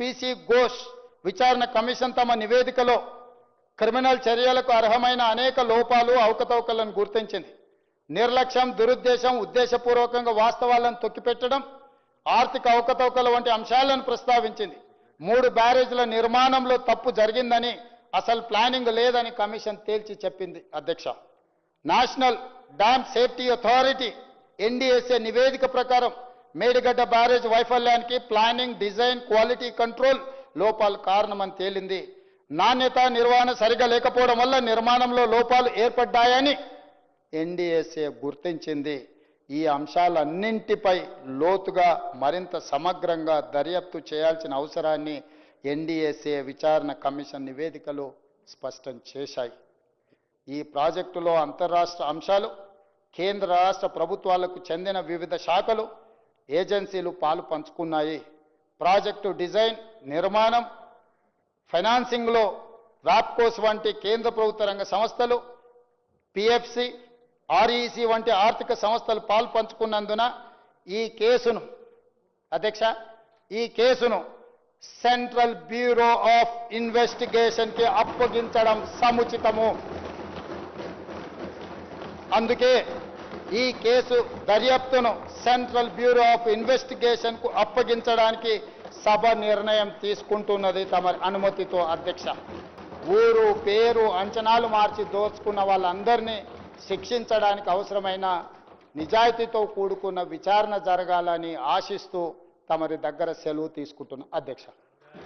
PC Ghosh విచారణ commission తమ నివేదికలో క్రిమినల్ చర్యలకు అర్హమైన అనేక లోపాలు అవకతవకలను గుర్తించింది. నిర్లక్ష్యం దురుద్దేశం ఉద్దేశపూర్వకంగా వాస్తవాలను తొక్కిపెట్టడం ఆర్థిక అవకతవకల వంటి అంశాలను ప్రస్తావించింది. మూడు బ్యారేజ్ల నిర్మాణంలో తప్పు జరిగిందని అసలు ప్లానింగ్ లేదని కమిషన్ తేల్చి చెప్పింది అధ్యక్ష. National dam safety authority NDSA నివేదిక ప్రకారం మేడిగడ్డ బ్యారేజ్ వైఫల్యానికి ప్లానింగ్ డిజైన్ క్వాలిటీ కంట్రోల్ లోపాలు కారణమని తేలింది. నాణ్యత నిర్వహణ సరిగా లేకపోవడం వల్ల నిర్మాణంలో లోపాలు ఏర్పడ్డాయని ఎన్డీఎస్ఏ గుర్తించింది. ఈ అంశాలన్నింటిపై లోతుగా మరింత సమగ్రంగా దర్యాప్తు చేయాల్సిన అవసరాన్ని ఎన్డీఎస్ఏ విచారణ కమిషన్ నివేదికలు స్పష్టం చేశాయి. ఈ ప్రాజెక్టులో అంతర్రాష్ట్ర అంశాలు కేంద్ర రాష్ట్ర ప్రభుత్వాలకు చెందిన వివిధ శాఖలు ఏజెన్సీలు పాలు పంచుకున్నాయి. ప్రాజెక్టు డిజైన్ నిర్మాణం ఫైనాన్సింగ్లో రాప్కోస్ వంటి కేంద్ర ప్రభుత్వ రంగ సంస్థలు పిఎఫ్సి ఆర్ఈసి వంటి ఆర్థిక సంస్థలు పాలు పంచుకున్నందున ఈ కేసును అధ్యక్ష ఈ కేసును సెంట్రల్ బ్యూరో ఆఫ్ ఇన్వెస్టిగేషన్కి అప్పగించడం సముచితము. అందుకే ఈ కేసు దర్యాప్తును సెంట్రల్ బ్యూరో ఆఫ్ ఇన్వెస్టిగేషన్కు అప్పగించడానికి సభ నిర్ణయం తీసుకుంటున్నది తమ అనుమతితో అధ్యక్ష. ఊరు పేరు అంచనాలు మార్చి దోచుకున్న వాళ్ళందరినీ శిక్షించడానికి అవసరమైన నిజాయితీతో కూడుకున్న విచారణ జరగాలని ఆశిస్తూ తమరి దగ్గర సెలవు తీసుకుంటున్న అధ్యక్ష.